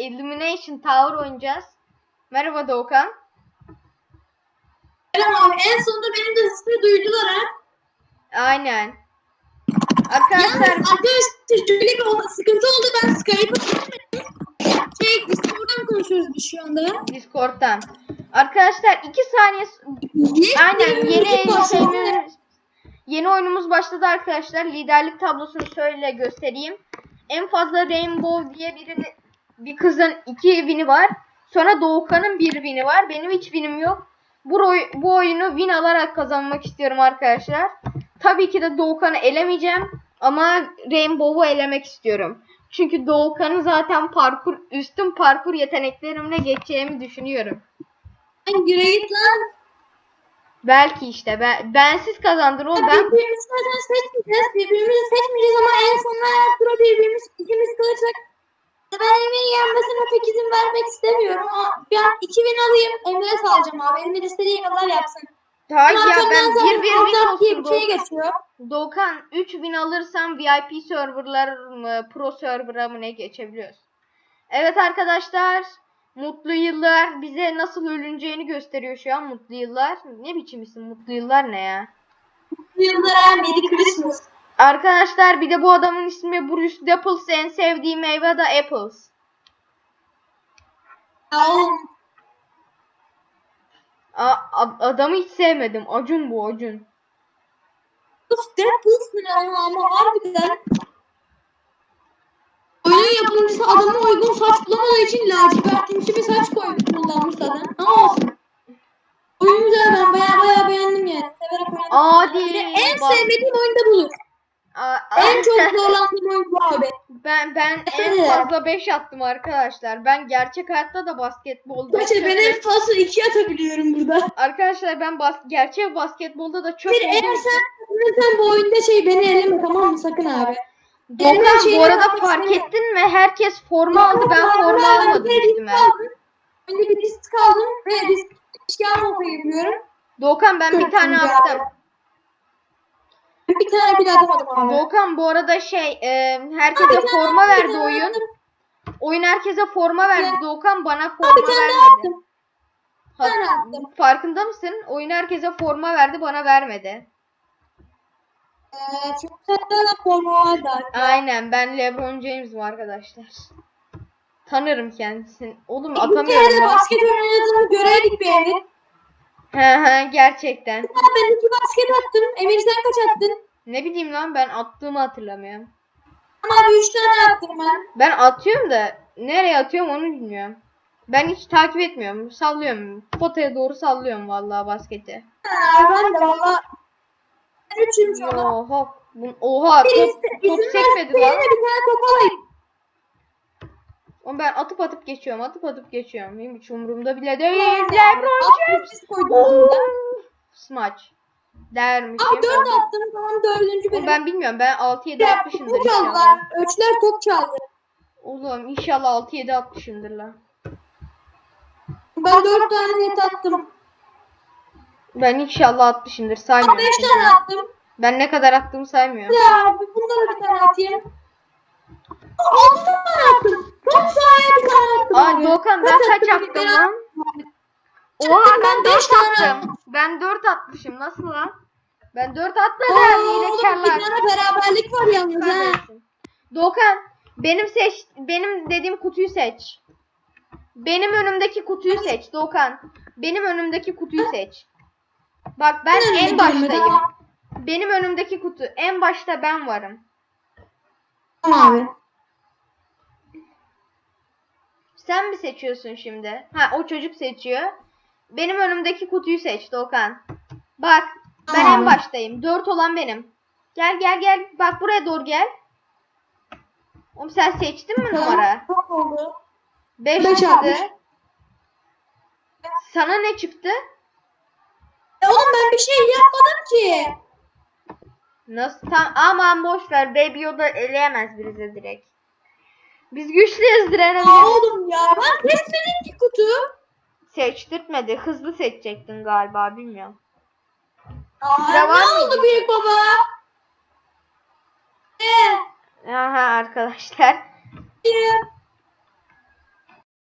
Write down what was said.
Illumination Tower oynayacağız. Merhaba Doğukan. Abi. En sonunda benim de sesimi duydular ha. Aynen. Yalnız Arkadaşlar arkadaşlar şöyle bir oldu- sıkıntı oldu. Ben Skype'ı çekmedim. Şey biz buradan konuşuyoruz biz şu anda. Discord'dan. Arkadaşlar 2 saniye Yes, Aynen yeni şeyimiz yeni oyunumuz başladı arkadaşlar. Liderlik tablosunu şöyle göstereyim. En fazla Rainbow diye birini bir kızın iki win'i var. Sonra Doğukan'ın bir win'i var. Benim hiç win'im yok. Bu, oy- bu oyunu win alarak kazanmak istiyorum arkadaşlar. Tabii ki de Doğukan'ı elemeyeceğim. Ama Rainbow'u elemek istiyorum. Çünkü Doğukan'ı zaten parkur üstün parkur yeteneklerimle geçeceğimi düşünüyorum. Yürü git lan. Belki işte ben bensiz kazandın oğlum ben Birbirimizi zaten seçmeyeceğiz. Birbirimizi seçmeyeceğiz ama en sonunda her tura birbirimiz ikimiz kalırsak ben Emre'nin yenmesine pek izin vermek istemiyorum ama ben iki bin alayım Emre'ye salacağım abi. Emre istediği kadar yapsın. Hayır ya ben zaten bir bir win Azap diye olsun şey geçiyor. Doğukan 3 win alırsam VIP serverlar mı pro server'a mı ne geçebiliyoruz. Evet arkadaşlar mutlu yıllar bize nasıl ölüneceğini gösteriyor şu an mutlu yıllar. Ne biçim isim mutlu yıllar ne ya? Bu yıllara Merry Christmas. Arkadaşlar bir de bu adamın ismi Bruce Dapples en sevdiği meyve de apples. Oğlum A- adamı hiç sevmedim. Acun bu Acun. Uf, Deadpool ne ama ama harbiden. Oyunun yapımcısı adama uygun saç bulamadığı için lacivertimsi bir saç koymuş kullanmış zaten. Ama olsun. Oyun güzel ben baya baya beğendim yani. Severek oynadım. Adi. En bak- sevmediğim oyun da budur. A- a- En çok zorlandığım oyun bu abi. Ben ben en fazla 5 attım arkadaşlar. Ben gerçek hayatta da basketbolda Gerçi ben en fazla iki atabiliyorum burada. Arkadaşlar ben bas gerçek basketbolda da çok Bir eğer sen, sen bu oyunda şey beni eleme tamam mı sakın abi. Elime şeyini bu arada fark istemiyorum. ettin mi? Herkes forma aldı. Ben forma almadım üstüme. Ben de bir risk aldım ve risk olmayı yapıyorum. Doğukan ben bir tane attım. Ben bir tane bile atamadım abi. Doğukan bu arada şey e, Abi herkese bir tane forma bir verdi tane oyun. Oyun herkese forma verdi. Ya. Doğukan bana Abi forma bir daha vermedi. attım. Ha- tane attım. farkında mısın? Oyun herkese forma verdi, bana vermedi. Ee, çok tatlı da forma vardı abi. Aynen ben LeBron James'im arkadaşlar. Tanırım kendisini. Oğlum Bir kere atamıyorum de ya. basket oynadığını göreydik bir Emir. He he gerçekten. Ben iki basket attım. Emir sen kaç attın? Ne bileyim lan ben attığımı hatırlamıyorum. Ama abi üç tane attım ben. Ben atıyorum da nereye atıyorum onu bilmiyorum. Ben hiç takip etmiyorum. Sallıyorum. Potaya doğru sallıyorum vallahi basketi. Ha, ben de valla. Ben üçüm şu an. Oha. Bu- Oha top, top sekmedi lan. bir tane top alayım. Oğlum ben atıp atıp geçiyorum. Atıp atıp geçiyorum. Benim hiç umurumda bile değil. LeBron James. Smaç. Dermişim. Abi dört attım. Tamam dördüncü Oğlum benim. ben bilmiyorum. Ben 6-7 Ya, atmışımdır top inşallah. Ölçüler top çaldı. Oğlum inşallah 6-7 atmışımdır lan. Ben dört tane net attım. Ben inşallah atmışımdır saymıyorum. beş tane attım. Ben ne kadar attığımı saymıyorum. Ya abi bunda da bir tane atayım. Altı tane attım. Çok sayede bir tane attım. Aa abi. Doğukan ben Kaç attım? lan? Oha ben ben beş 4 tane attım. Ben 4 atmışım. Nasıl lan? Ben 4 Oo, atmadım. oğlum bir Hilekarlar. tane beraberlik var yalnız ha. Kahretsin. Doğukan benim seç benim dediğim kutuyu seç. Benim önümdeki kutuyu seç Doğukan. Benim önümdeki kutuyu seç. Bak ben Ben en baştayım. tamam. Benim önümdeki kutu. En başta ben varım. Tamam abi. Sen mi seçiyorsun şimdi? Ha o çocuk seçiyor. Benim önümdeki kutuyu seç Doğukan. Bak ben en baştayım. 4 olan benim. Gel gel gel. Bak buraya doğru gel. Oğlum sen seçtin mi numara? Çok oldu. 5 Beş çıktı. Sana ne çıktı? Ya oğlum ben bir şey yapmadım ki. Nasıl? Tam aman boş ver. Baby Yoda eleyemez bizi direkt. Biz güçlüyüz Ya direnebiliriz. oğlum ya ben kesmedim ki kutu. Seçtirtmedi. Hızlı seçecektin galiba bilmiyorum. Aa, ne oldu büyük baba? Ee, Aha arkadaşlar. bir-